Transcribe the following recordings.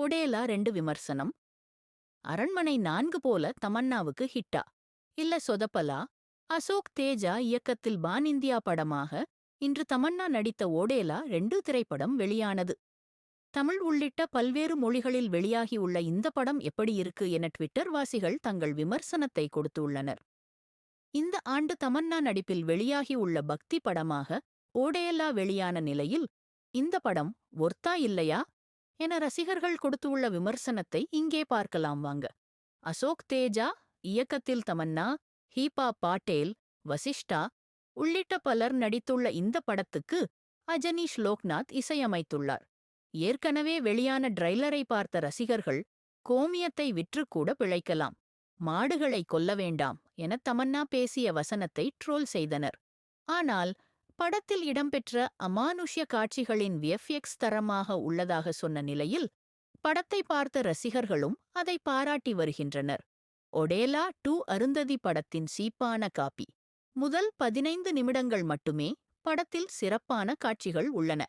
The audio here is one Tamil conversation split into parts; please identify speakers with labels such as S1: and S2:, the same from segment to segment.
S1: ஒடேலா ரெண்டு விமர்சனம். அரண்மனை நான்கு போல தமன்னாவுக்கு ஹிட்டா. இல்ல சொதப்பலா. அசோக் தேஜா இயக்கத்தில் பான் இந்தியா படமாக இன்று தமன்னா நடித்த ஓடேலா ரெண்டு திரைப்படம் வெளியானது. தமிழ் உள்ளிட்ட பல்வேறு மொழிகளில் வெளியாகியுள்ள இந்த படம் எப்படி இருக்கு என ட்விட்டர் வாசிகள் தங்கள் விமர்சனத்தை கொடுத்துள்ளனர். இந்த ஆண்டு தமன்னா நடிப்பில் வெளியாகியுள்ள பக்தி படமாக ஓடேலா வெளியான நிலையில் இந்த படம் ஒர்த்தா இல்லையா? என ரசிகர்கள் கொடுத்துள்ள விமர்சனத்தை இங்கே பார்க்கலாம் வாங்க. அசோக் தேஜா இயக்கத்தில் தமன்னா ஹீபா பாட்டேல் வசிஷ்டா உள்ளிட்ட பலர் நடித்துள்ள இந்த படத்துக்கு அஜனீஷ் லோக்நாத் இசையமைத்துள்ளார். ஏற்கனவே வெளியான ட்ரைலரை பார்த்த ரசிகர்கள் கோமியத்தை விற்றுக்கூட பிழைக்கலாம். மாடுகளை கொல்ல வேண்டாம் என தமன்னா பேசிய வசனத்தை ட்ரோல் செய்தனர். ஆனால் படத்தில் இடம்பெற்ற அமானுஷ்ய காட்சிகளின் விஎஃப்எக்ஸ் தரமாக உள்ளதாக சொன்ன நிலையில் படத்தை பார்த்த ரசிகர்களும் அதை பாராட்டி வருகின்றனர். ஒடேலா டூ அருந்ததி படத்தின் சீப்பான காப்பி. முதல் பதினைந்து நிமிடங்கள் மட்டுமே படத்தில் சிறப்பான காட்சிகள் உள்ளன.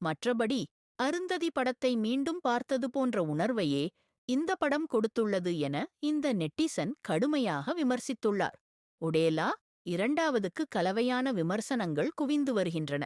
S1: மற்றபடி அருந்ததி படத்தை மீண்டும் பார்த்தது போன்ற உணர்வையே இந்த படம் கொடுத்துள்ளது என இந்த நெட்டிசன் கடுமையாக விமர்சித்துள்ளார். ஒடேலா இரண்டாவதுக்கு கலவையான விமர்சனங்கள் குவிந்து வருகின்றன.